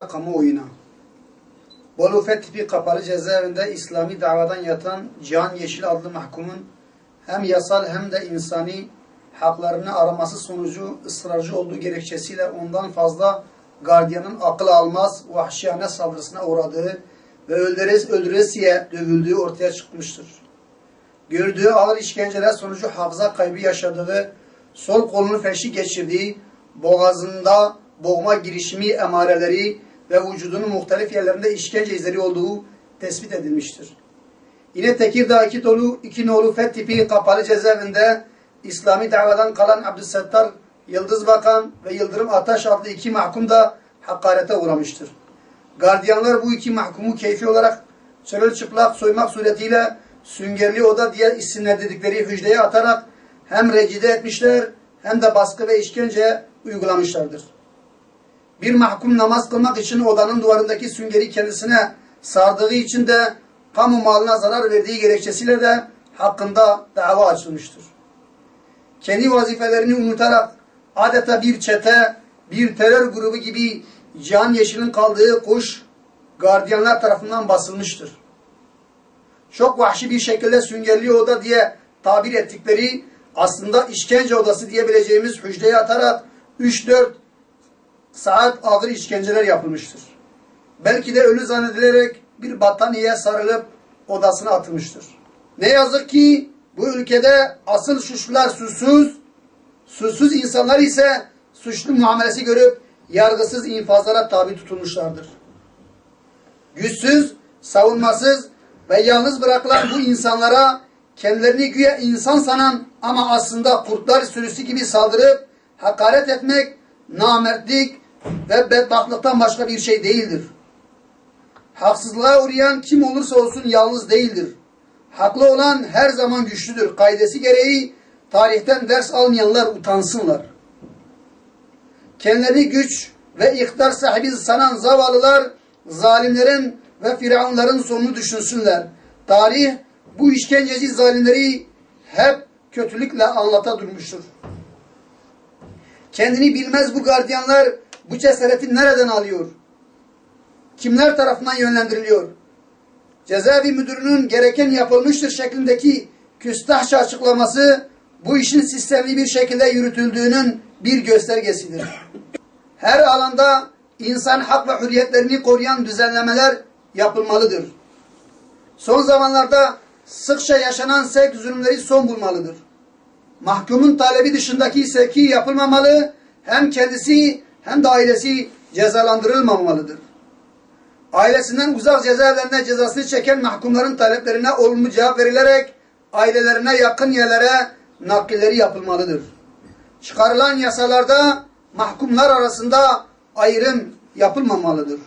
kamuoyuna. Bolu Fethipi Kapalı Cezaevinde İslami davadan yatan Cihan Yeşil adlı mahkumun hem yasal hem de insani haklarını araması sonucu ısrarcı olduğu gerekçesiyle ondan fazla gardiyanın akıl almaz vahşiyane saldırısına uğradığı ve öldürez, öldüresiye dövüldüğü ortaya çıkmıştır. Gördüğü ağır işkenceler sonucu hafıza kaybı yaşadığı, sol kolunu felçli geçirdiği, boğazında boğma girişimi emareleri ve vücudunun muhtelif yerlerinde işkence izleri olduğu tespit edilmiştir. Yine Tekirdağ dolu iki nolu FET tipi kapalı cezaevinde İslami davadan kalan Abdüssettar Yıldız Bakan ve Yıldırım Ataş adlı iki mahkum da hakarete uğramıştır. Gardiyanlar bu iki mahkumu keyfi olarak çırılçıplak soymak suretiyle süngerli oda diye isimlendirdikleri hücreye atarak hem recide etmişler hem de baskı ve işkence uygulamışlardır. Bir mahkum namaz kılmak için odanın duvarındaki süngeri kendisine sardığı için de kamu malına zarar verdiği gerekçesiyle de hakkında dava açılmıştır. Kendi vazifelerini unutarak adeta bir çete, bir terör grubu gibi Can Yeşil'in kaldığı kuş gardiyanlar tarafından basılmıştır. Çok vahşi bir şekilde süngerli oda diye tabir ettikleri aslında işkence odası diyebileceğimiz hücreye atarak 3-4 saat ağır işkenceler yapılmıştır. Belki de ölü zannedilerek bir battaniyeye sarılıp odasına atılmıştır. Ne yazık ki bu ülkede asıl suçlular susuz, susuz insanlar ise suçlu muamelesi görüp yargısız infazlara tabi tutulmuşlardır. Güçsüz, savunmasız ve yalnız bırakılan bu insanlara kendilerini güya insan sanan ama aslında kurtlar sürüsü gibi saldırıp hakaret etmek namertlik ve bedbahtlıktan başka bir şey değildir. Haksızlığa uğrayan kim olursa olsun yalnız değildir. Haklı olan her zaman güçlüdür. Kaidesi gereği tarihten ders almayanlar utansınlar. Kendilerini güç ve iktidar sahibi sanan zavallılar zalimlerin ve firavunların sonunu düşünsünler. Tarih bu işkenceci zalimleri hep kötülükle anlata durmuştur. Kendini bilmez bu gardiyanlar bu cesareti nereden alıyor? Kimler tarafından yönlendiriliyor? Cezaevi müdürünün gereken yapılmıştır şeklindeki küstahça açıklaması bu işin sistemli bir şekilde yürütüldüğünün bir göstergesidir. Her alanda insan hak ve hürriyetlerini koruyan düzenlemeler yapılmalıdır. Son zamanlarda sıkça yaşanan sevk zulümleri son bulmalıdır. Mahkumun talebi dışındaki sevki yapılmamalı, hem kendisi hem de ailesi cezalandırılmamalıdır. Ailesinden uzak cezaevlerinde cezasını çeken mahkumların taleplerine olumlu cevap verilerek ailelerine yakın yerlere nakilleri yapılmalıdır. Çıkarılan yasalarda mahkumlar arasında ayrım yapılmamalıdır.